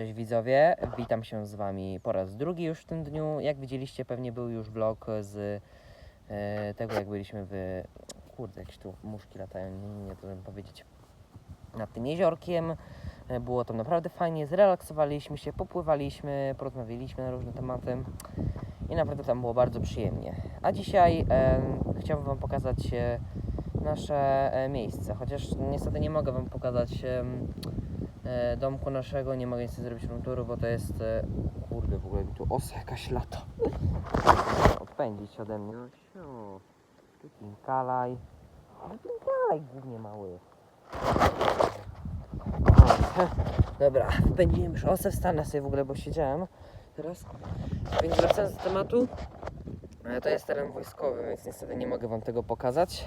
Cześć widzowie, witam się z Wami po raz drugi już w tym dniu. Jak widzieliście, pewnie był już vlog z e, tego, jak byliśmy w. Kurde, jakieś tu muszki latają, nie, nie, to powiedzieć. Nad tym jeziorkiem. E, Było tam naprawdę fajnie, zrelaksowaliśmy się, popływaliśmy, porozmawialiśmy na różne tematy i naprawdę tam było bardzo przyjemnie. A dzisiaj e, chciałbym Wam pokazać e, nasze e, miejsce, chociaż niestety nie mogę Wam pokazać. e, domku naszego, nie mogę niestety zrobić room bo to jest, e, kurde, w ogóle mi tu osa jakaś lata. Odpędzić ode mnie. No siu, wypinkalaj. Wypinkalaj głównie mały. Dobra, wpędziłem już osę, wstanę sobie w ogóle, bo siedziałem teraz. Więc wracając do tematu, e, to jest teren wojskowy, więc niestety nie mogę Wam tego pokazać.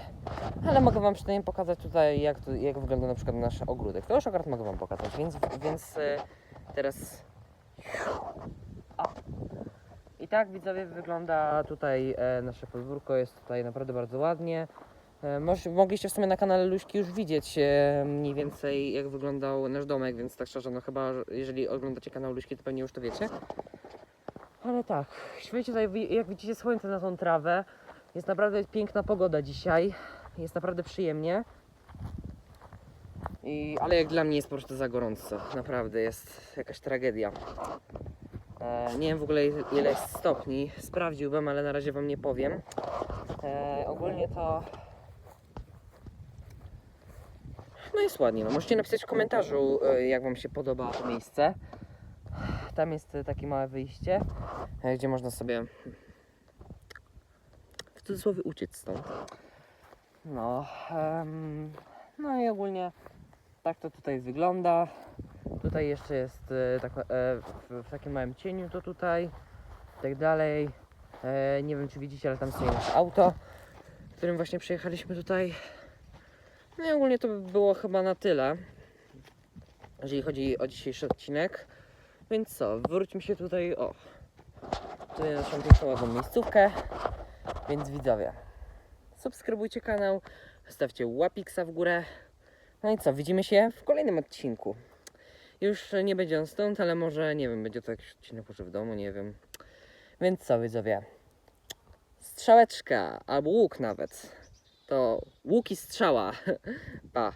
Ale mogę Wam przynajmniej pokazać tutaj, jak, tu, jak wygląda na przykład nasz ogródek. To już akurat mogę Wam pokazać, więc, więc e, teraz... O. I tak widzowie wygląda tutaj e, nasze podwórko, jest tutaj naprawdę bardzo ładnie. E, moż, mogliście w sumie na kanale Luśki już widzieć e, mniej więcej jak wyglądał nasz domek, więc tak szczerze, no chyba że- jeżeli oglądacie kanał Luśki, to pewnie już to wiecie. Ale tak, świeci tutaj, jak widzicie słońce na tą trawę. Jest naprawdę piękna pogoda dzisiaj. Jest naprawdę przyjemnie. I, ale jak dla mnie jest po prostu za gorąco. Naprawdę jest jakaś tragedia. E, nie wiem w ogóle ile jest stopni. Sprawdziłbym, ale na razie wam nie powiem. E, ogólnie to. No jest ładnie. No. Możecie napisać w komentarzu, e, jak wam się podoba to miejsce. Tam jest e, takie małe wyjście, gdzie można sobie w cudzysłowie uciec stąd. No, em, no i ogólnie tak to tutaj wygląda. Tutaj jeszcze jest e, tak, e, w, w takim małym cieniu to tutaj i tak dalej. E, nie wiem czy widzicie, ale tam stoi auto, którym właśnie przyjechaliśmy tutaj. No i ogólnie to by było chyba na tyle, jeżeli chodzi o dzisiejszy odcinek. Więc co, wróćmy się tutaj, o, tutaj na naszą piękną ładną miejscówkę. Więc widzowie, subskrybujcie kanał, stawcie łapiksa w górę. No i co, widzimy się w kolejnym odcinku. Już nie będzie on stąd, ale może, nie wiem, będzie to jakiś odcinek może w domu, nie wiem. Więc co, widzowie, strzałeczka, albo łuk nawet. To łuk i strzała. Pa.